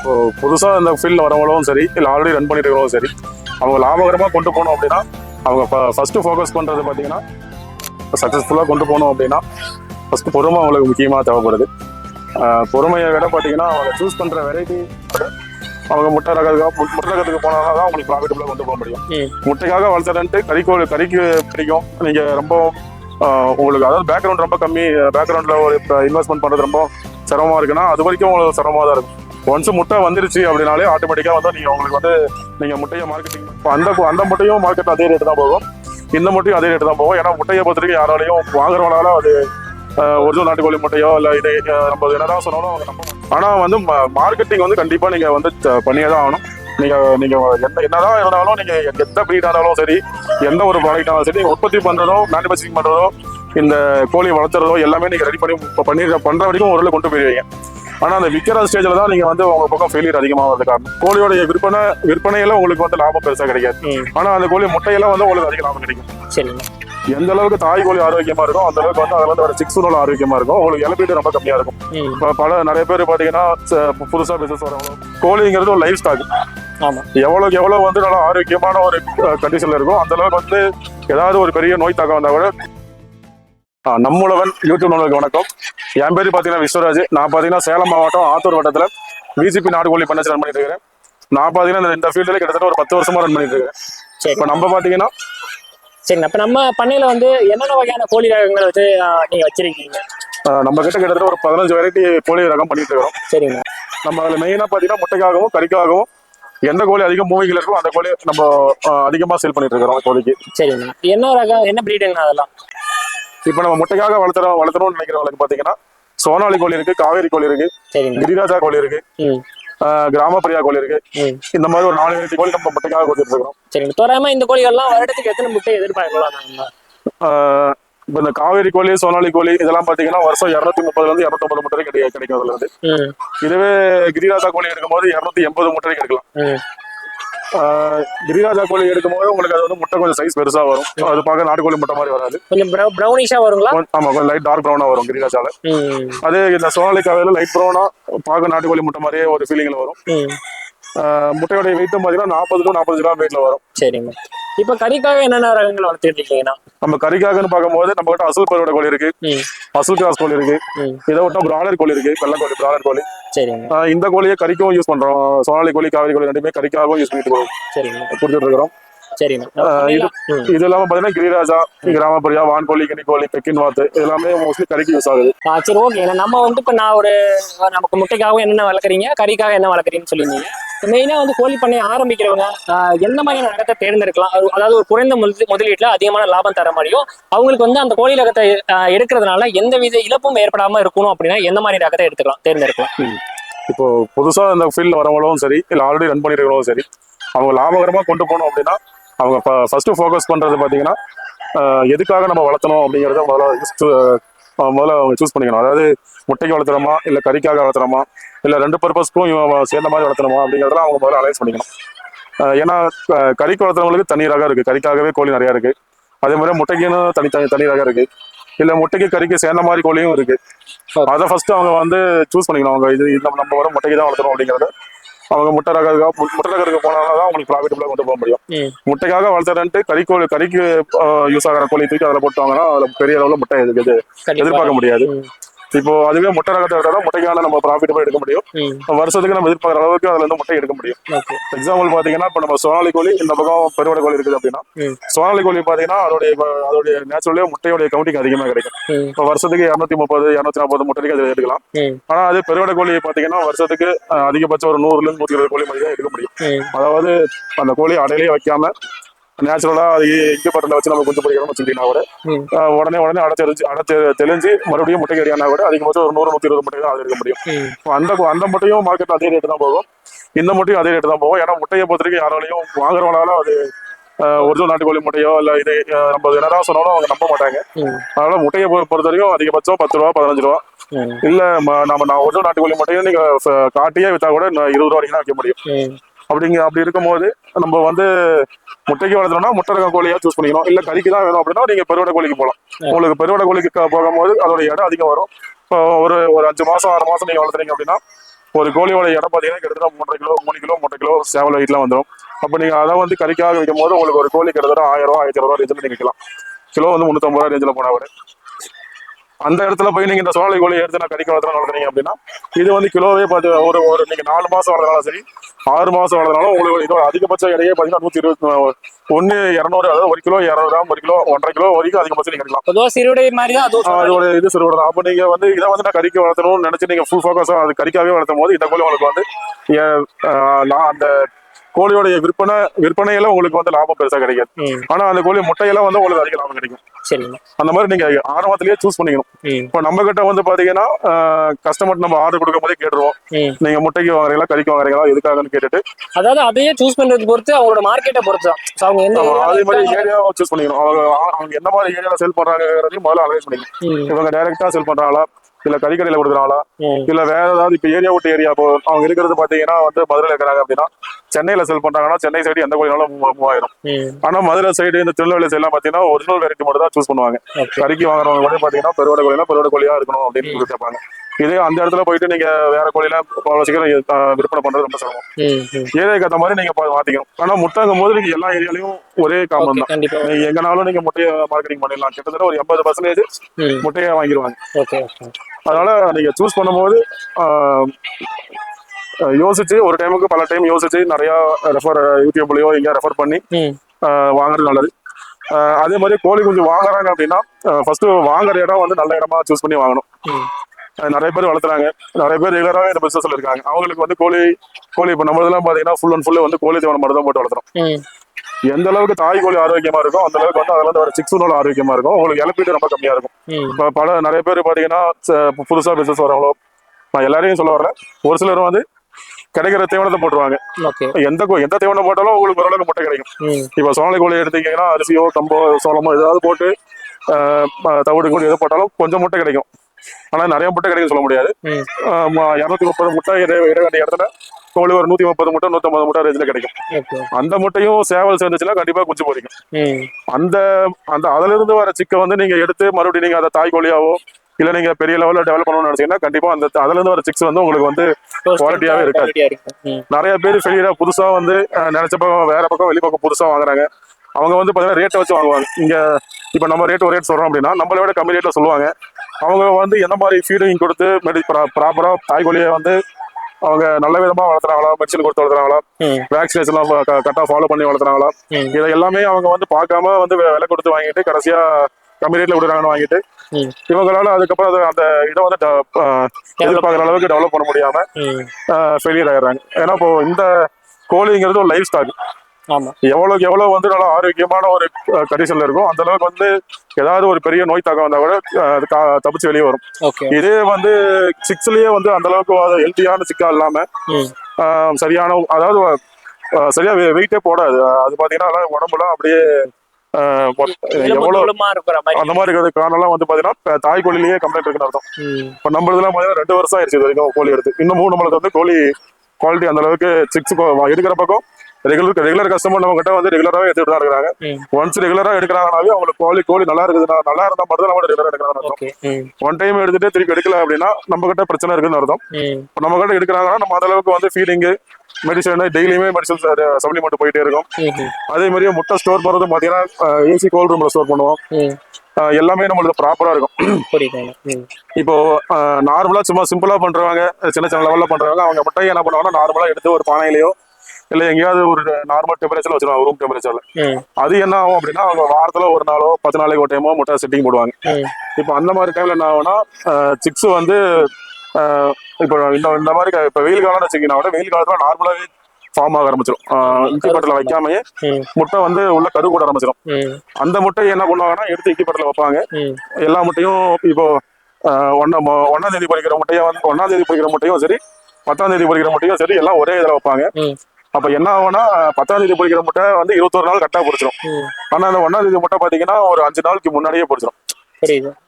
இப்போ புதுசாக இந்த ஃபீல்டில் வரவங்களும் சரி இல்லை ஆல்ரெடி ரன் பண்ணிட்டு இருக்கிறவங்களும் சரி அவங்க லாபகரமாக கொண்டு போகணும் அப்படின்னா அவங்க ஃபஸ்ட்டு ஃபோக்கஸ் பண்ணுறது பார்த்தீங்கன்னா சக்ஸஸ்ஃபுல்லாக கொண்டு போகணும் அப்படின்னா ஃபஸ்ட்டு பொறுமை அவங்களுக்கு முக்கியமாக தேவைப்படுது. பொறுமையை விட பார்த்தீங்கன்னா அவங்க சூஸ் பண்ணுற வெரைட்டி அவங்க முட்டை ரகத்துக்கு முட்டை ரகத்துக்கு போனால் தான் அவங்களுக்கு ப்ராஃபிட்டபுளாக கொண்டு போக முடியும். முட்டைக்காக வளர்த்துறன்ட்டு கறிக்கோள் கறிக்கு பிடிக்கும். நீங்கள் ரொம்ப உங்களுக்கு அதாவது பேக்ரவுண்ட் ரொம்ப கம்மி பேக்ரவுண்டில் ஒரு இன்வெஸ்ட்மெண்ட் பண்ணுறது ரொம்ப சிரமமாக இருக்குன்னா அது வரைக்கும் உங்களுக்கு சிரமமாக தான் இருக்கும். ஒன்ஸ் முட்டை வந்துருச்சு அப்படின்னாலே ஆட்டோமேட்டிக்காக வந்து நீங்கள் உங்களுக்கு வந்து நீங்கள் முட்டையை மார்க்கெட்டிங் அந்த அந்த முட்டையும் மார்க்கெட் அதே ரேட்டு தான் போகும். இந்த முட்டையும் அதே ரேட்டு தான் போகும். ஏன்னா முட்டையை பொறுத்த வரைக்கும் யாராலையும் வாங்குறவங்களால அது ஒரிஜினல் நாட்டுக்கோழி முட்டையோ இல்லை இதை நம்ம என்னதான் சொன்னாலும் அவங்க நம்ப ஆனால் வந்து மார்க்கெட்டிங் வந்து கண்டிப்பாக நீங்கள் வந்து பண்ணியே தான் ஆகணும். நீங்கள் நீங்கள் எந்த என்னதான் இருந்தாலும் நீங்கள் எந்த breed இருந்தாலும் சரி எந்த ஒரு ப்ராடக்ட் சரி உற்பத்தி பண்ணுறதோ மேனுஃபேக்சரிங் பண்ணுறதோ இந்த கோழி வளர்த்துறதோ எல்லாமே நீங்கள் ரெடி பண்ணி இப்ப பண்ணி பண்ணுற வரைக்கும் ஒரு கொண்டு போயிடுவீங்க ஆனா அந்த விற்கிற ஸ்டேஜ்ல தான் நீங்க வந்து உங்க பக்கம் ஃபெயிலியர் அதிகமாகிறது காரணம் கோழியோட விற்பனை விற்பனையில உங்களுக்கு வந்து லாபம் பெருசா கிடைக்காது. ம். ஆனா அந்த கோழி முட்டையெல்லாம் வந்து உங்களுக்கு அதிக லாபம் கிடைக்கும். சரிங்க. எந்த அளவுக்கு தாய் கோழி ஆரோக்கியமா இருக்கும் அந்த அளவுக்கு வந்து அதுல வந்து சிக்ஸ் நூல் ஆரோக்கியமா இருக்கும் உங்களுக்கு இழப்பீடு ரொம்ப கம்மியா இருக்கும். இப்ப பல நிறைய பேர் பாத்தீங்கன்னா ச- புதுசா பிசினஸ் வரவங்க கோழிங்கிறது ஒரு லைஃப் ஸ்டாக் ஆமா. எவ்வளவுக்கு எவ்வளவு வந்து நல்லா ஆரோக்கியமான ஒரு கண்டிஷன்ல இருக்கும் அந்த அளவுக்கு வந்து ஏதாவது ஒரு பெரிய நோய் தாக்கம் வந்தா கூட ஆ, நம்முழவன் யூடியூப் நண்பர்களுக்கு வணக்கம். என் பேர் பாத்தீங்கன்னா விஸ்வராஜ். நான் பாத்தீங்கன்னா சேலம் மாவட்டம் ஆத்தூர் வட்டத்துல பிஜிபி நாடுகோழி பண்ணச்சு ரன் பண்ணிட்டு இருக்கிறேன் நான் பாத்தீங்கன்னா இந்த- ஃபீல்டுல கிட்டத்தட்ட ஒரு பத்து வருஷமா ரன் பண்ணிட்டு இருக்கேன். சரி இப்ப நம்ம பாத்தீங்கன்னா சரிங்க அப்ப நம்ம பண்ணையில வந்து என்னென்ன வகையான கோழி ரகங்கள் வச்சு ஆ, நீங்க வச்சிருக்கீங்க? நம்ம கிட்ட கிட்டத்தட்ட ஒரு பதினஞ்சு வெரைட்டி கோழி ரகம் பண்ணிட்டு இருக்கிறோம். சரிங்க. நம்ம அதில் மெயினாக பார்த்தீங்கன்னா முட்டைக்காகவும் கறிக்காகவும் எந்த கோழி அதிகம் மூவிங்கில் இருக்கோ அந்த கோழி நம்ம அதிகமாக சேல் பண்ணிட்டு இருக்கிறோம் கோழிக்கு. சரிங்க. என்ன ரகம் என்ன பிரீடுங்கண்ணா அதெல்லாம்? இப்போ நம்ம முட்டைக்காக வளர்த்துறோம் வளர்த்துறோம்னு நினைக்கிறவங்களுக்கு பார்த்தீங்கன்னா சோனாலி கோழி இருக்கு காவேரி கோழி இருக்கு கிரிராஜா கோழி இருக்கு ம். ஆஹ் கிராமப்பிரியா கோழி இருக்கு. இந்த மாதிரி ஒரு நாலு வெரைட்டி கோழி நம்ம முட்டைக்காக கொடுத்துட்டு இருக்கிறோம் சரிங்க. தோராயமா இந்த கோழிகள்லாம் வருடத்துக்கு எத்தனை முட்டை எதிர்பார்க்கலாம் இப்போ இந்த காவேரி கோழி சோனாலி கோழி இதெல்லாம் பார்த்தீங்கன்னா வருஷம் இரநூத்தி முப்பதுலேருந்து இரநூத்தம்பது முட்டை கிடைக்கும் அதுல இருந்து. இதுவே கிரிராஜா கோழி எடுக்கும்போது இரநூத்தி எண்பது முட்டை எடுக்கலாம் கிரிராஜா கோழி எடுக்கும்போது உங்களுக்கு அது வந்து முட்டை கொஞ்சம் சைஸ் பெருசா வரும். அது பார்க்க நாட்டுக்கோழி முட்டை மாதிரி வராது. கொஞ்சம் ப்ரௌ ப்ரௌனிஷா வருங்களா? ஆமா கொஞ்சம் லைட் டார்க் ப்ரௌனா வரும் கிரிராஜால அதே இந்த சோனாலி காவையில லைட் ப்ரௌனா பார்க்க நாட்டுக்கோழி முட்டை மாதிரியே ஒரு ஃபீலிங்ல வரும். முட்டையோட வெயிட்டும் பார்த்தீங்கன்னா நாற்பது டு நாற்பது கிராம் வெயிட்ல வரும். சரிங்க. இப்போ கறிக்காக என்னென்ன ரகங்கள் வளர்த்துட்டு இருக்கீங்கன்னா? நம்ம கறிக்காகன்னு பார்க்கும்போது நம்ம கிட்ட அசல் பருவட கோழி இருக்கு. அசல் கிராஸ் கோழி இருக்கு. இதை விட்டா பிராலர் கோழி இருக்கு. வெள்ளை கோழி பிராலர் கோழி இந்த கோழியை கறிக்கும் யூஸ் பண்றோம். சோனாலி கோழி காவேரி கோழி ரெண்டுமே கறிக்காகவும் யூஸ் பண்ணிட்டு கொடுத்துட்டு இருக்கிறோம். சரிங்க இது இல்லாம பாத்தீங்கன்னா கிரிராஜா கிராமப்புரியா வான்கோழி கினிக்கோழி பெக்கின் வாத்து இது எல்லாமே மோஸ்ட்லி கறிக்கு யூஸ் ஆகுது. சரி ஓகே நம்ம வந்து இப்போ நான் ஒரு நமக்கு முட்டைக்காகவும் என்னென்ன வளர்க்குறீங்க கறிக்காக என்ன வளர்க்குறீங்கன்னு சொல்லியிருந்தீங்க. மெயினாக வந்து கோழி பண்ணை ஆரம்பிக்கிறவங்க எந்த மாதிரியான ரகத்தை தேர்ந்தெடுக்கலாம்? அது- அதாவது ஒரு குறைந்த முதலீ முதலீட்டில் அதிகமான லாபம் தர மாதிரியும் அவங்களுக்கு வந்து அந்த கோழி ரகத்தை எடுக்கிறதுனால எந்த வித இழப்பும் ஏற்படாமல் இருக்கணும் அப்படின்னா எந்த மாதிரி ரகத்தை எடுத்துக்கலாம் தேர்ந்தெடுக்கலாம். இப்போ புதுசா இந்த ஃபீல்டில் வரவங்களும் சரி இல்லை ஆல்ரெடி ரன் பண்ணிட்டு இருக்கிறவங்களும் சரி அவங்க லாபகரமா கொண்டு போகணும் அப்படின்னா அவங்க ஃபர்ஸ்ட் ஃபோக்கஸ் பண்றது பார்த்தீங்கன்னா எதுக்காக நம்ம வளர்த்தணும் அப்படிங்கிறத முதல்ல முதல்ல அவங்க சூஸ் பண்ணிக்கணும். அதாவது முட்டைக்கு வளர்த்துறோமா இல்லை கறிக்காக வளர்த்துறோமா இல்லை ரெண்டு பர்பஸ்க்கும் சேர்ந்த மாதிரி வளர்த்தணுமா அப்படிங்கிறதெல்லாம் அவங்க முதல்ல அலைன்ஸ் பண்ணிக்கணும். ஏன்னா கறிக்கு வளர்த்துறவங்களுக்கு தனி ரகம் இருக்குது கறிக்காகவே கோழி நிறையா இருக்குது அதே மாதிரி முட்டைக்குன்னு தனி தனி தனி ரகம் இருக்குது இல்லை முட்டைக்கு கறிக்கு சேர்ந்த மாதிரி கோழியும் இருக்குது அதை ஃபஸ்ட்டு அவங்க வந்து சூஸ் பண்ணிக்கணும். அவங்க இது நம்ம வர முட்டைக்கு தான் வளர்த்துறோம் அப்படிங்கிறத அவங்க முட்டை ரகம் முட்டை ரகத்துக்கு போனாலும் தான் அவங்களுக்கு ப்ராஃபிட்டபுளாக கொண்டு போக முடியும். முட்டைக்காக வளர்த்துறேன்ட்டு கறி கோழி கறிக்கு யூஸ் ஆகிற கோழி தூக்கி அதில் போட்டாங்கன்னா அதில் பெரிய அளவில் முட்டை எதிர்பார்க்க முடியாது. இப்போ அதுவே முட்டை ரகத்தை தான் முட்டைக்கான நம்ம ப்ராஃபிட்டபுளாக எடுக்க முடியும். வருஷத்துக்கு நம்ம எதிர்பார்க்குற அளவுக்கு அதுல இருந்து முட்டை எடுக்க முடியும். எக்ஸாம்பிள் பாத்தீங்கன்னா இப்போ நம்ம சோனாலி கோழி இந்த பக்கம் பெருவடை கோழி இருக்குது அப்படின்னா சோனாலி கோழி பாத்தீங்கன்னா அதோடைய அதோடைய நேச்சுரலே முட்டையோடைய கவுண்டிங் அதிகமாக கிடைக்கும். இப்போ வருஷத்துக்கு இரநூத்தி முப்பது இரநூத்தி நாற்பது முட்டைக்கு அது எடுக்கலாம். ஆனா அது பெருவடை கோழி பாத்தீங்கன்னா வருஷத்துக்கு அதிகபட்சம் ஒரு நூறுல இருந்து நூத்தி இருபது கோழி மாதிரி எடுக்க முடியும். அதாவது அந்த கோழி அடையிலே வைக்காம நேச்சுரலா அது இங்கப்பட்டில் வச்சு நம்ம குஞ்சு பொறிக்கிறோம்னு வச்சுக்கிட்டீங்கன்னா கூட உடனே உடனே அடை தெரிஞ்சு அடை தெளிஞ்சு மறுபடியும் முட்டை கறியானா கூட அதிகபட்சம் ஒரு நூறு நூத்தி இருபது முட்டை தான் எடுக்க முடியும். அந்த அந்த முட்டையும் மார்க்கெட் அதே ரேட்டு தான் போகும். இந்த முட்டையும் அதே ரேட்டு தான் போகும். ஏன்னா முட்டையை பொறுத்த வரைக்கும் யாராலையும் வாங்குறவங்களால அது ஒரிஜினல் நாட்டுக்கோழி முட்டையோ இல்லை இது நம்ம என்னதான் சொன்னாலும் அவங்க நம்ப மாட்டாங்க. அதனால முட்டையை பொறுத்த வரைக்கும் அதிகபட்சம் பத்து ரூபா பதினஞ்சு ரூபா. இல்ல நம்ம நான் ஒரிஜினல் நாட்டுக்கோழி முட்டையும் நீங்க காட்டியே வித்தா கூட இருபது ரூபா வரைக்கும் தான் வைக்க முடியும். அப்படிங்க அப்படி இருக்கும்போது நம்ம வந்து முட்டைக்கு வளர்த்தோம்னா முட்டை ரக கோழியா சூஸ் பண்ணிக்கணும். இல்ல கறிக்கு தான் வேணும் அப்படின்னா நீங்க பெருவடை கோழிக்கு போகலாம். உங்களுக்கு பெருவடை கோழிக்கு போகும்போது அதோட இடம் அதிகம் வரும். இப்போ ஒரு ஒரு அஞ்சு மாசம் ஆறு மாசம் நீங்க வளர்த்துறீங்க அப்படின்னா ஒரு கோழியோட இடம் பார்த்தீங்கன்னா கிட்டத்தட்ட மூன்றரை கிலோ மூணு கிலோ மூன்றரை கிலோ சேவல் வெயிட்லாம் வந்துடும் அப்போ நீங்க அதை வந்து கறிக்காக விற்கும் போது உங்களுக்கு ஒரு கோழி கிட்டத்தட்ட ஆயிரம் ரூபா ஆயிரத்தி ரூபா ரேஞ்சில் நீங்க விற்கலாம் கிலோ வந்து முந்நூற்றம்பது ரூபா ரேஞ்சில் போனா வரும் அந்த இடத்துல போய் நீங்க இந்த சோழை கோழி எடுத்து நான் கறிக்க வளர்த்துறேன் வளர்த்துறீங்க அப்படின்னா இது வந்து கிலோவே பார்த்து ஒரு ஒரு நீங்க நாலு மாசம் வளர்ந்தாலும் சரி ஆறு மாசம் வளர்ந்தாலும் உங்களுக்கு இது அதிகபட்ச எடையே பார்த்தீங்கன்னா நூற்றி இருபத்தி ஒன்று இரநூறு அதாவது ஒரு கிலோ இரநூறு கிராம் ஒரு கிலோ ஒன்றரை கிலோ வரைக்கும் அதிகபட்சம் நீங்க எடுக்கலாம். சிறுவிடை மாதிரி தான் அதுவும் ஆஹ் அது ஒரு இது சிறுவடை தான். அப்போ நீங்க வந்து இதை வந்து நான் கறிக்க வளர்த்தணும்னு நினைச்சு நீங்க ஃபுல் ஃபோக்கஸா அது கறிக்காகவே வளர்த்தும் போது இந்த கோழி உங்களுக்கு வந்து நான் அந்த கோழியோடைய விற்பனை விற்பனையில உங்களுக்கு வந்து லாபம் பெருசா கிடைக்காது. ஆனா அந்த கோழி முட்டையில வந்து உங்களுக்கு அதிக லாபம் கிடைக்கும். சரிங்க. அந்த மாதிரி நீங்க ஆரம்பத்திலேயே சூஸ் பண்ணிக்கணும். இப்போ நம்ம கிட்ட வந்து பாத்தீங்கன்னா கஸ்டமர் நம்ம ஆர்டர் கொடுக்கும் போதே கேட்டுருவோம். நீங்க முட்டைக்கு வாங்குறீங்களா கறிக்கு வாங்குறீங்களா எதுக்காகன்னு கேட்டுட்டு. அதாவது அதையே சூஸ் பண்றது பொறுத்து அவங்களோட மார்க்கெட்டை பொறுத்து அவங்க எந்த அதே மாதிரி ஏரியாவை சூஸ் பண்ணிக்கணும். அவங்க அவங்க என்ன மாதிரி ஏரியால செல் பண்றாங்கிறதையும் முதல்ல அனலைஸ் பண்ணிக்கணும். இவங்க டைரக்டா செல் பண்றாங்களா இல்ல கறிக்கடையில கொடுக்குறாங்களா இல்ல வேற ஏதாவது இப்ப ஏரியா விட்டு ஏரியா இப்போ அவங்க இருக்கிறது பாத்தீங்கன்னா வந்து மதுரையில இருக்கிறாங்க அப்படின்னா சென்னையில செல் பண்றாங்கன்னா சென்னை சைடு எந்த கோயிலாலும் மூ- மூவாயிரம். ஆனா மதுரை சைடு இந்த திருநெல்வேலி சைடுலாம் பாத்தீங்கன்னா ஒரிஜினல் வெரைட்டி மட்டும் தான் சூஸ் பண்ணுவாங்க. கறிக்கு வாங்குறவங்க வந்து பாத்தீங்கன்னா பெருவடை கோழினா பெருவடை கோழியா இருக்கணும் அப்படின்னு கேட்பாங்க. இதே அந்த இடத்துல போயிட்டு நீங்க வேற கோழில அவ்வளவு சீக்கிரம் விற்பனை பண்றது ரொம்ப சிரமம். ஏரியாக்கு ஏற்ற மாதிரி நீங்க மாத்திக்கணும். ஆனா முட்டைங்கும் போது நீங்க எல்லா ஏரியாலையும் ஒரே காமன் தான். நீங்க எங்கனாலும் நீங்க முட்டையை மார்க்கெட்டிங் பண்ணிடலாம். கிட்டத்தட்ட ஒரு எண்பது பர்சன்டேஜ் முட்டையை வாங்கிடுவாங்க அதனால நீங்க சூஸ் பண்ணும்போது யோசிச்சு ஒரு டைமுக்கு பல டைம் யோசிச்சு நிறைய ரெஃபர் யூடியூப்லயோ எங்கேயா ரெஃபர் பண்ணி வாங்குறது நல்லது. அதே மாதிரி கோழி குஞ்சு வாங்குறாங்க அப்படின்னா ஃபர்ஸ்ட் வாங்குற இடம் வந்து நல்ல இடமா சூஸ் பண்ணி வாங்கணும். நிறைய பேர் வளர்த்துறாங்க. நிறைய பேர் ரெகுலராக இந்த பிசினஸ்ல இருக்காங்க. அவங்களுக்கு வந்து கோழி கோழி இப்போ நம்மளதெல்லாம் பாத்தீங்கன்னா ஃபுல் அண்ட் ஃபுல்லு வந்து கோழி தீவனம் மட்டும் தான் போட்டு வளர்த்துறோம். எந்த அளவுக்கு தாய் கோழி ஆரோக்கியமா இருக்கும் அந்த அளவுக்கு வந்து அதுல இருந்து வர சிக்ஸ் நூல் ஆரோக்கியமா இருக்கும் உங்களுக்கு இழப்பீடு ரொம்ப கம்மியா இருக்கும். இப்போ பல நிறைய பேர் பார்த்தீங்கன்னா புதுசா பிசினஸ் வரவங்களோ நான் எல்லாரையும் சொல்ல வரல. ஒரு சிலர் வந்து கிடைக்கிற தீவனத்தை போட்டுருவாங்க. எந்த எந்த தீவனம் போட்டாலும் உங்களுக்கு ஓரளவுக்கு முட்டை கிடைக்கும். இப்போ சோளை கோழி எடுத்தீங்கன்னா அரிசியோ கம்போ சோளமோ ஏதாவது போட்டு தவிடு கோழி எது போட்டாலும் கொஞ்சம் முட்டை கிடைக்கும். ஆனா நிறைய முட்டை கிடைக்கும் சொல்ல முடியாது. இரநூத்தி முப்பது முட்டை இட வேண்டிய இடத்துல கோழி ஒரு நூத்தி முப்பது முட்டை நூத்தம்பது முட்டை ரேஞ்சில் கிடைக்கும். அந்த முட்டையும் சேவல் சேர்ந்துச்சுன்னா கண்டிப்பா குஞ்சு ம், அந்த அந்த அதுல இருந்து வர சிக்கை வந்து நீங்க எடுத்து மறுபடியும் நீங்க அதை தாய் கோழியாவோ இல்ல நீங்க பெரிய லெவல்ல டெவலப் பண்ணணும்னு நினைச்சீங்கன்னா கண்டிப்பா அந்த அதுல இருந்து வர சிக்ஸ் வந்து உங்களுக்கு வந்து குவாலிட்டியாவே இருக்காது. நிறைய பேர் ஃபெயிலியரா புதுசா வந்து நினைச்ச பக்கம் வேற பக்கம் வெளி பக்கம் புதுசா வாங்குறாங்க. அவங்க வந்து பாத்தீங்கன்னா ரேட்டை வச்சு வாங்குவாங்க. இங்க இப்ப நம்ம ரேட் ஒரு ரேட் சொல்றோம் அப்படின்னா நம்மளை விட கம்மி ரேட்ல சொல்லுவாங்க. அவங்க வந்து எந்த மாதிரி ஃபீடிங் கொடுத்து மெடி ப்ராப்பரா தாய்கோழியை வந்து அவங்க நல்ல விதமா வளர்த்துறாங்களா மெடிசன் கொடுத்து வளர்த்துறாங்களா ம், வேக்சினேஷன்லாம் கரெக்டாக ஃபாலோ பண்ணி வளர்த்துறாங்களா. இதை எல்லாமே அவங்க வந்து பார்க்காம வந்து விலை கொடுத்து வாங்கிட்டு கடைசியா கம்மி ரேட்ல விடுறாங்கன்னு வாங்கிட்டு. இவங்களால அதுக்கப்புறம் அது அந்த இதை வந்து எதிர்பார்க்குற அளவுக்கு டெவலப் பண்ண முடியாம. ஃபெயிலியர் ஆயிடுறாங்க ஏன்னா இப்போ இந்த கோழிங்கிறது ஒரு லைஃப் ஸ்டாக் எவ்வளவுக்கு எவ்வளவு வந்து நல்லா ஆரோக்கியமான ஒரு கண்டிஷன்ல இருக்கும் அந்த அளவுக்கு வந்து ஏதாவது ஒரு பெரிய நோய் தாக்கம் வந்தா கூட தப்பிச்சு வெளியே வரும். இதே வந்து சிக்ஸ்லயே வந்து அந்த அளவுக்கு ஹெல்த்தியான சிக்கா இல்லாம சரியான அதாவது சரியா வெயிட்டே போடாது. அது பாத்தீங்கன்னா உடம்புலாம் அப்படியே அந்த மாதிரி இருக்கிறது காரணம்லாம் வந்து பாத்தீங்கன்னா தாய் கோழிலேயே கம்ப்ளைண்ட் இருக்குன்னு அர்த்தம். இப்ப நம்மளதுலாம் பாத்தீங்கன்னா ரெண்டு வருஷம் ஆயிடுச்சு இது வரைக்கும் கோழி எடுத்து. இன்னமும் நம்மளுக்கு வந்து கோழி குவாலிட்டி அந்த அளவுக்கு சிக்ஸ் எடுக்கிற பக்கம் ரெகுலர் ரெகுலர் கஸ்டமர் நம்ம கிட்ட வந்து ரெகுலராகவே எடுத்துட்டு தான் இருக்கிறாங்க. ஒன்ஸ் ரெகுலரா எடுக்கிறாங்கனாவே அவங்களுக்கு கோழி கோழி நல்லா இருக்குதுன்னா நல்லா இருந்தா மட்டும் தான் நம்ம ரெகுலரா எடுக்கிறாங்க ஒன் டைம் எடுத்துட்டு திருப்பி எடுக்கல அப்படின்னா நம்ம கிட்ட பிரச்சனை இருக்குன்னு அர்த்தம். நம்ம கிட்ட எடுக்கிறாங்கன்னா நம்ம அந்த அளவுக்கு வந்து ஃபீடிங்கு மெடிசன் டெய்லியுமே மெடிசன் சப்ளிமெண்ட் போயிட்டே இருக்கும். அதே மாதிரி முட்டை ஸ்டோர் பண்ணுறது பார்த்தீங்கன்னா ஏசி கோல்ட் ரூம்ல ஸ்டோர் பண்ணுவோம். எல்லாமே நம்மளுக்கு ப்ராப்பரா இருக்கும். இப்போ நார்மலா சும்மா சிம்பிளா பண்றவங்க சின்ன சின்ன லெவல்ல பண்றவங்க அவங்க முட்டையை என்ன பண்ணுவாங்கன்னா நார்மலா எடுத்து ஒரு பானையிலயோ இல்ல எங்கேயாவது ஒரு நார்மல் டெம்பரேச்சர்ல வச்சிருவாங்க ரூம் டெம்பரேச்சர்ல அது என்ன ஆகும் அப்படின்னா அவங்க வாரத்துல ஒரு நாளோ பத்து நாளைக்கு ஒரு டைமோ முட்டை செட்டிங் போடுவாங்க. இப்போ அந்த மாதிரி டைம்ல என்ன ஆகும்னா சிக்ஸ் வந்து இப்போ இந்த இந்த மாதிரி இப்போ வெயில் காலம்னு வச்சுக்கிங்கன்னா கூட வெயில் காலத்துல நார்மலாவே ஃபார்ம் ஆக ஆரம்பிச்சிடும் இன்குபேட்டர்ல வைக்காமயே முட்டை வந்து உள்ள கரு கூட ஆரம்பிச்சிடும் அந்த முட்டையை என்ன பண்ணுவாங்கன்னா எடுத்து இன்குபேட்டர்ல வைப்பாங்க. எல்லா முட்டையும் இப்போ அஹ், ஒண்ணா மொ- ஒண்ணாம் தேதி பொறிக்கிற முட்டையை வந்து ஒண்ணாம் தேதி பொறிக்கிற முட்டையும் சரி பத்தாம் தேதி பொறிக்கிற முட்டையும் சரி எல்லாம் ஒரே இதில் வைப்பாங்க. அப்ப என்ன ஆகும்னா பத்தாம் தேதி பொறிக்கிற முட்டை வந்து இருபத்தொரு நாள் கரெக்டாக பொறிச்சிடும். ஆனா அந்த ஒண்ணாம் தேதி முட்டை பாத்தீங்கன்னா ஒரு அஞ்சு நாளுக்கு முன்னாடியே பொறிச்சிடும்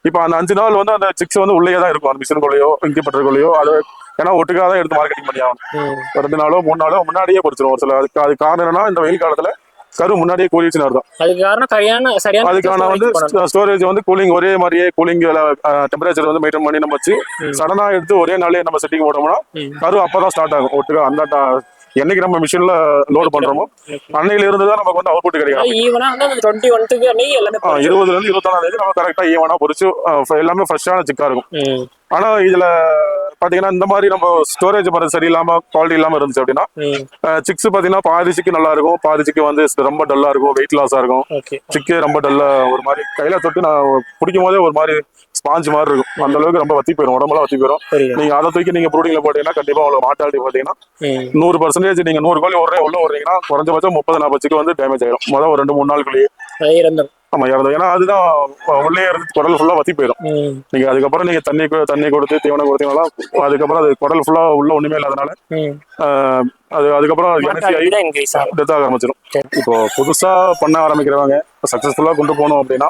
இப்போ அந்த அஞ்சு நாள் வந்து அந்த சிக்ஸ் வந்து உள்ளே தான் இருக்கும். அந்த மிஷின்குள்ளேயோ இன்குபேட்டருக்குள்ளேயோ அது ஏன்னா ஒட்டுக்காக தான் எடுத்து மார்க்கெட்டிங் பண்ணி ஆகணும். ரெண்டு நாளோ மூணு நாளோ முன்னாடியே பொறிச்சிடும் ஒரு சில அதுக்கு அது காரணம் என்னன்னா இந்த வெயில் காலத்துல கரு முன்னாடியே கூலிச்சுன்னு அர்த்தம் அதுக்கு காரணம் சரியான சரியான அதுக்கான வந்து. ஸ்டோரேஜ் வந்து கூலிங் ஒரே மாதிரியே கூலிங் டெம்பரேச்சர் வந்து மெயின்டைன் பண்ணி நம்ம வச்சு. சடனா எடுத்து ஒரே நாளே நம்ம செட்டிங் போட்டோம்னா. கரு அப்பதான் ஸ்டார்ட் ஆகும். ஒட்டுக்கா அந்த என்னைக்கு நம்ம மிஷின்ல லோடு பண்றோமோ அன்னையில இருந்து தான் நமக்கு வந்து அவுட்புட் கிடைக்கும். அதாவது ஈவனா வந்து அந்த டுவெண்ட்டி ஒன்த்துக்கு அன்னைக்கு எல்லாமே ஆ, இருபதுல இருந்து இருபத்தாறாம் தேதி நம்ம கரெக்டா ஈவனா பொரிச்சு ஆ, எல்லாமே ஃப்ரெஷ்ஷான சிக்கா இருக்கும். ஆனா இதுல பாத்தீங்கன்னா இந்த மாதிரி நம்ம ஸ்டோரேஜ் பண்ணது சரியில்லாம குவாலிட்டி இல்லாம இருந்துச்சு அப்படின்னா சிக்ஸ் பாத்தீங்கன்னா பாதி சிக்கு நல்லா இருக்கும் பாதி சிக்கு வந்து ரொம்ப டல்லா இருக்கும் வெயிட் லாஸா இருக்கும். சிக்கு ரொம்ப டல்லா ஒரு மாதிரி கையில தொட்டு நான் பிடிக்கும் போதே ஒரு மாதிரி ஸ்பாஞ்ச் மாதிரி இருக்கும். அந்த அளவுக்கு ரொம்ப வத்தி போயிடும் உடம்பெல்லாம் வத்தி போயிடும் நீங்க அதை தூக்கி நீங்க ப்ரூடிங்ல போட்டீங்கன்னா கண்டிப்பா உங்களுக்கு மாட்டாலிட்டி பாத்தீங்கன்னா நூறு பர்சன்டேஜ் நீங்க நூறு கோழி ஒரே உள்ள விடுறீங்கன்னா குறைஞ்சபட்சம் முப்பது நாற்பது சிக்கு வந்து டேமேஜ் ஆயிடும் முதல் ஒரு ரெண்டு மூணு நாளுக்குள்ளேயே. ஆமா இறந்தோம் ஏன்னா அதுதான் உள்ளே இருந்து குடல் ஃபுல்லா வத்தி போயிடும் நீங்க அதுக்கப்புறம் நீங்க தண்ணி தண்ணி கொடுத்து தீவனம் கொடுத்தீங்கன்னா அதுக்கப்புறம் அது குடல் ஃபுல்லா உள்ள ஒண்ணுமே இல்லாதனால அது அதுக்கப்புறம் டெத் ஆக ஆரம்பிச்சிடும். இப்போ புதுசா பண்ண ஆரம்பிக்கிறவங்க சக்சஸ்ஃபுல்லா கொண்டு போகணும் அப்படின்னா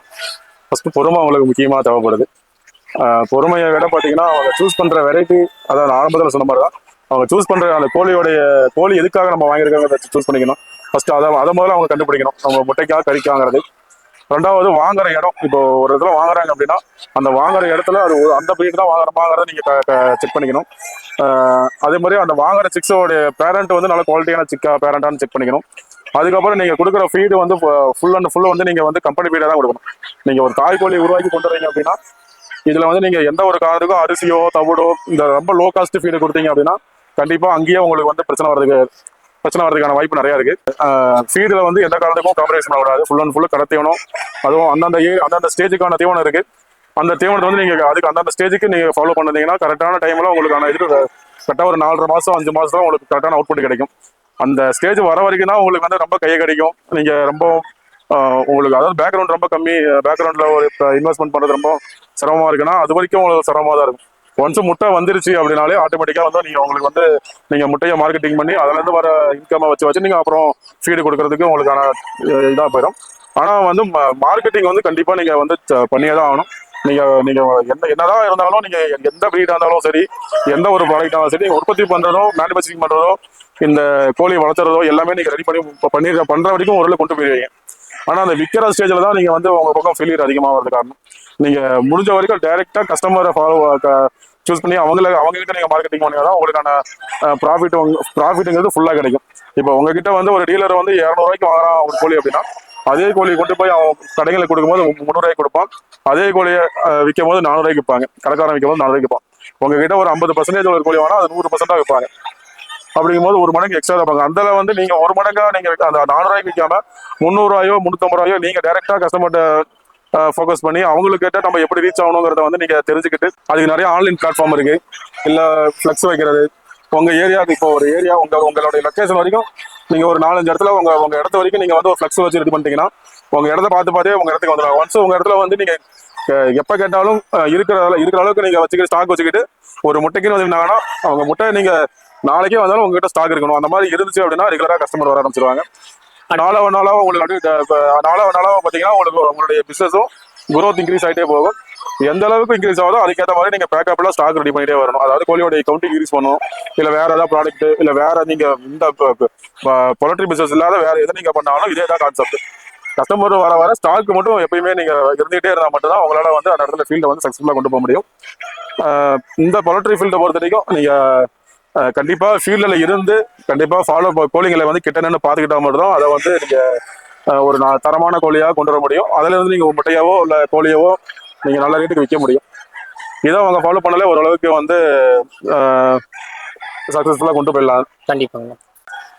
ஃபர்ஸ்ட் பொறுமை அவங்களுக்கு முக்கியமா தேவைப்படுது. பொறுமையை விட பார்த்தீங்கன்னா அவங்க சூஸ் பண்ணுற வெரைட்டி அதாவது நான் ஆரம்பத்தில் சொன்ன மாதிரி தான் அவங்க சூஸ் பண்ணுற அந்த கோழியோடைய கோழி எதுக்காக நம்ம வாங்கியிருக்காங்க சூஸ் பண்ணிக்கணும். ஃபர்ஸ்ட் அதை அதை முதல்ல அவங்க கண்டுபிடிக்கணும். அவங்க முட்டைக்காக கறிக்காங்கிறது ரெண்டாவது வாங்குற இடம். இப்போ ஒரு இடத்துல வாங்குறாங்க அப்படின்னா அந்த வாங்குற இடத்துல அது ஒரு- அந்த breed தான் வாங்குறமாங்கிறத நீங்கள் செக் பண்ணிக்கணும். அதே மாதிரி அந்த வாங்குற சிக்ஸோட பேரண்ட் வந்து நல்ல குவாலிட்டியான சிக்கா பேரண்டான்னு செக் பண்ணிக்கணும். அதுக்கப்புறம் நீங்கள் கொடுக்குற ஃபீடு வந்து ஃபுல் அண்ட் ஃபுல்லு வந்து நீங்கள் வந்து கம்பெனி ஃபீடா தான் கொடுக்கணும். நீங்கள் ஒரு தாய் கோழி உருவாக்கி கொண்டு வரீங்க அப்படின்னா இதுல வந்து நீங்க எந்த ஒரு காருக்கும் அரிசியோ தவிடோ இந்த ரொம்ப லோ காஸ்ட் ஃபீடு கொடுத்தீங்க அப்படின்னா கண்டிப்பா அங்கேயே உங்களுக்கு வந்து பிரச்சனை வர்றதுக்கு பிரச்சனை வர்றதுக்கான வாய்ப்பு நிறைய இருக்கு. ஃபீடுல வந்து எந்த காரணத்துக்கும் காம்ப்ரமைஸ் பண்ணக்கூடாது. ஃபுல் அண்ட் ஃபுல்லு கடை தீவனம் அதுவும் அந்தந்த ஏ அந்தந்த ஸ்டேஜுக்கான தீவனம் இருக்கு. அந்த தீவனத்தை வந்து நீங்க அதுக்கு அந்தந்த ஸ்டேஜுக்கு நீங்க ஃபாலோ பண்ணீங்கன்னா கரெக்டான டைம்ல உங்களுக்கான இது கரெக்டாக ஒரு நாலரை மாசம் அஞ்சு மாசம் தான் உங்களுக்கு கரெக்டான அவுட்புட் கிடைக்கும். அந்த ஸ்டேஜ் வர வரைக்கும் தான் உங்களுக்கு வந்து ரொம்ப கையை கிடைக்கும். நீங்க ரொம்ப உங்களுக்கு அதாவது பேக்ரவுண்ட் ரொம்ப கம்மி பேக்ரவுண்ட்ல ஒரு இன்வெஸ்ட்மெண்ட் பண்றது ரொம்ப சிரமமா இருக்குன்னா அது வரைக்கும் உங்களுக்கு சிரமமா தான் இருக்கும். ஒன்ஸ் முட்டை வந்துருச்சு அப்படின்னாலே ஆட்டோமேட்டிக்காக வந்து நீங்கள் உங்களுக்கு வந்து நீங்கள் முட்டையை மார்க்கெட்டிங் பண்ணி அதுலேருந்து வர இன்கமை வச்சு வச்சு நீங்கள் அப்புறம் ஃபீடு கொடுக்கறதுக்கு உங்களுக்கான இதாக போயிடும். ஆனால் வந்து மார்க்கெட்டிங் வந்து கண்டிப்பாக நீங்கள் வந்து பண்ணியே தான் ஆகணும். நீங்கள் நீங்கள் என்ன என்னதான் இருந்தாலும் நீங்கள் எந்த ப்ரீடாக இருந்தாலும் சரி எந்த ஒரு ப்ராடக்டாலும் சரி உற்பத்தி பண்ணுறதோ மேனுஃபேக்சரிங் பண்ணுறதோ இந்த கோழி வளர்த்துறதோ எல்லாமே நீங்கள் ரெடி பண்ணி பண்ணி பண்ற வரைக்கும் ஒரு கொண்டு போயிடுவீங்க ஆனா அந்த விற்கிற ஸ்டேஜ்ல தான் நீங்க வந்து உங்க பக்கம் ஃபெயிலியர் அதிகமாக வரது காரணம். நீங்க முடிஞ்ச வரைக்கும் டைரக்டா கஸ்டமரை ஃபாலோ சூஸ் பண்ணி அவங்கள அவங்ககிட்ட நீங்கள் நீங்க மார்க்கெட்டிங் பண்ணீங்கன்னா உங்களுக்கான ப்ராஃபிட் ப்ராஃபிட்டுங்கிறது ஃபுல்லா கிடைக்கும். இப்போ உங்ககிட்ட வந்து ஒரு டீலர் வந்து இரநூறுவாய்க்கு வாங்குறான் ஒரு கோழி அப்படின்னா அதே கோழி கொண்டு போய் அவன் கடைகளுக்கு கொடுக்கும்போது முந்நூறுவாய்க்கு கொடுப்பான். அதே கோழியை விற்கும் போது நானூறுவாய்க்கு விற்பாங்க. கடைக்காரன் விற்கும் போது நானூறுவாய்க்கு விற்பான். உங்ககிட்ட ஒரு ஐம்பது பர்சன்டேஜ் ஒரு கோழி வாங்கினா அது நூறு பர்சன்டா விற்பாங்க. அப்படிங்கும்போது ஒரு மடங்கு எக்ஸ்ட்ரா வைப்பாங்க அந்த வந்து நீங்க ஒரு மடங்கா நீங்க அந்த நானூறுவாய்க்கு விற்காம முந்நூறுவாயோ முந்நூற்றம்பது ரூபாயோ நீங்க டைரக்டா கஸ்டமர்கிட்ட ஃபோக்கஸ் பண்ணி அவங்களுக்கு கேட்டால் நம்ம எப்படி ரீச் ஆகணுங்கிறத வந்து நீங்க தெரிஞ்சுக்கிட்டு அதுக்கு நிறைய ஆன்லைன் பிளாட்ஃபார்ம் இருக்கு. இல்ல ஃபிளக்ஸ் வைக்கிறது. உங்க ஏரியாவுக்கு இப்போ ஒரு ஏரியா உங்க உங்களுடைய லொக்கேஷன் வரைக்கும் நீங்க ஒரு நாலஞ்சு இடத்துல உங்க உங்க இடத்த வரைக்கும் நீங்க வந்து ஒரு ஃபிளக்ஸ் வச்சு ரெடி பண்ணிட்டீங்கன்னா உங்க இடத்த பார்த்து பார்த்தே உங்க இடத்துக்கு வந்துடும் ஒன்ஸ் உங்க இடத்துல வந்து நீங்க எப்போ கேட்டாலும் இருக்கிற இருக்கிற அளவுக்கு நீங்க வச்சுக்கிட்டு ஸ்டாக் வச்சுக்கிட்டு ஒரு முட்டைக்குன்னு வந்தீங்கன்னா அவங்க முட்டை நீங்க நாளைக்கே வந்தாலும் உங்ககிட்ட ஸ்டாக் இருக்கணும். அந்த மாதிரி இருந்துச்சு அப்படின்னா ரெகுலரா கஸ்டமர் வர ஆரம்பிச்சிருவாங்க. நாளாவ நாளாவ உங்களுக்கு இப்ப நாளாவ நாளாவ பாத்தீங்கன்னா உங்களுக்கு உங்களுடைய பிசினஸும் growth இன்க்ரீஸ் ஆயிட்டே போகும். எந்த அளவுக்கு இன்க்ரீஸ் ஆகுதோ அதுக்கேற்ற மாதிரி நீங்க பேக்கப்ல ஸ்டாக் ரெடி பண்ணிட்டே வரணும். அதாவது கோழியோட கவுண்ட் இன்க்ரீஸ் பண்ணணும். இல்ல வேற ஏதாவது ப்ராடக்ட் இல்ல வேற நீங்க இந்த பொலட்ரி பிசினஸ் இல்லாத வேற எதை நீங்க பண்ணாலும் இதே தான் கான்செப்ட் கஸ்டமர் வர வர ஸ்டாக் மட்டும் எப்பயுமே நீங்க இருந்துகிட்டே இருந்தா மட்டும் தான் உங்களால வந்து அந்த இடத்துல ஃபீல்ட வந்து சக்சஸ்ஃபுல்லா கொண்டு போக முடியும். இந்த பொலட்ரி ஃபீல்டை பொறுத்த வரைக்கும் நீங்க ஆஹ் கண்டிப்பா ஃபீல்டில் இருந்து கண்டிப்பா ஃபாலோ கோழிங்களை வந்து கிட்ட நின்று பார்த்துக்கிட்டா மட்டும் அதை வந்து நீங்க ஒரு தரமான கோழியா கொண்டு வர முடியும். அதுல இருந்து நீங்க முட்டையாவோ இல்ல கோழியாவோ நீங்க நல்ல ரேட்டுக்கு விற்க முடியும். இதை அவங்க ஃபாலோ பண்ணாலே ஓரளவுக்கு வந்து சக்ஸஸ்ஃபுல்லாக கொண்டு போயிடலாம். கண்டிப்பாங்க.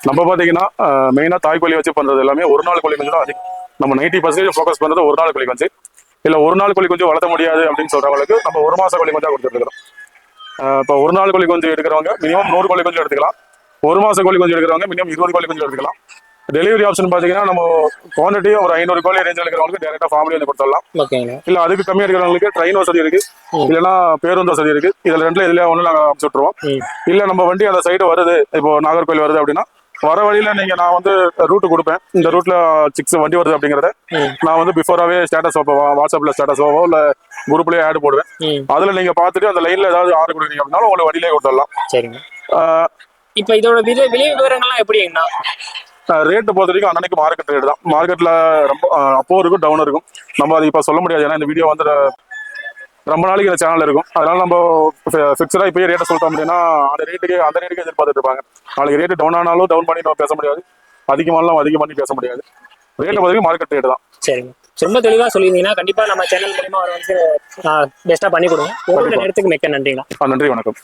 நம்ம பார்த்தீங்கன்னா மெயினாக தாய் கோழி வச்சு பண்ணுறது எல்லாமே ஒரு நாள் கோழி கொஞ்சம் தான் அதிகம். நம்ம நைன்டி பர்சன்டேஜ் ஃபோக்கஸ் பண்ணுறது ஒரு நாள் கோழி கொஞ்சம் இல்லை ஒரு நாள் கோழி கொஞ்சம் வளர்த்த முடியாது அப்படின்னு சொல்றவங்களுக்கு நம்ம ஒரு மாச கோழி கொஞ்சம் கொடுத்துருக்கிறோம் இப்போ ஒரு நாள் கோழி கொஞ்சம் எடுக்கிறவங்க மினிமம் நூறு கோழி கொஞ்சம் எடுத்துக்கலாம். ஒரு மாச கோழி கொஞ்சம் எடுக்கிறவங்க மினிமம் இருபது கோழி கொஞ்சம் எடுத்துக்கலாம். டெலிவரி ஆப்ஷன் பார்த்தீங்கன்னா நம்ம குவான்டிட்டி ஒரு ஐநூறு கோழி ரேஞ்சில் இருக்கிறவங்களுக்கு டேரெக்டாக ஃபார்ம்லேயே வந்து கொடுத்துடலாம். இல்ல அதுக்கு கம்மியா இருக்கிறவங்களுக்கு ட்ரெயின் வசதி இருக்கு. இல்லைன்னா பேருந்து வசதி இருக்கு. இதுல ரெண்டுல எதுலயா ஒண்ணு நாங்க அனுப்பிச்சு விட்டுருவோம். ம். இல்ல நம்ம வண்டி அந்த சைடு வருது. இப்போ நாகர்கோவில் வருது அப்படின்னா வர வழியில நீங்க நான் வந்து ரூட் கொடுப்பேன். இந்த ரூட்ல சிக்ஸ் வண்டி வருது அப்படிங்கறத நான் வந்து பிஃபோராவே ஸ்டேட்டஸ் வாட்ஸ்அப்ல ஸ்டேட்டஸ் இல்ல குரூப்லயே ஆட் போடுவேன். அதுல நீங்க பார்த்துட்டு அந்த லைன்ல ஏதாவது ஆர்டர் கொடுக்குறீங்க அப்படின்னாலும் உங்களுக்கு வண்டியிலே கொடுத்துடலாம். சரிங்க. இப்போ இதோட விலை விலை விவரங்கள்லாம் எப்படிங்கண்ணா ரேட்டு பொறுத்த வரைக்கும் அன்னன்னைக்கு மார்க்கெட் ரேட் தான். மார்க்கெட்ல ரொம்ப அப்போ இருக்கும் டவுன் இருக்கும். நம்ம அது இப்போ சொல்ல முடியாது. ஏன்னா இந்த வீடியோ வந்து ரொம்ப நாளைக்கு இந்த சேனல் இருக்கும். அதனால நம்ம ஃபிக்ஸடாக இப்போயே ரேட்டை சொல்லிட்டோம் அப்படின்னா அந்த ரேட்டுக்கு அந்த ரேட்டுக்கு எதிர்பார்த்துட்டு இருப்பாங்க. நாளைக்கு ரேட்டு டவுன் ஆனாலும் டவுன் பண்ணி நம்ம பேச முடியாது. அதிகமானாலும் அதிகம் பண்ணி பேச முடியாது. ரேட்டை வரைக்கும் மார்க்கெட் ரேட் தான். சரிங்க. ரொம்ப தெளிவா சொல்லியிருந்தீங்கன்னா கண்டிப்பா நம்ம சேனல் மூலியமா அவர் வந்து பெஸ்டா பண்ணி கொடுங்க. நேரத்துக்கு மிக்க நன்றிங்க. ஆ, நன்றி வணக்கம்.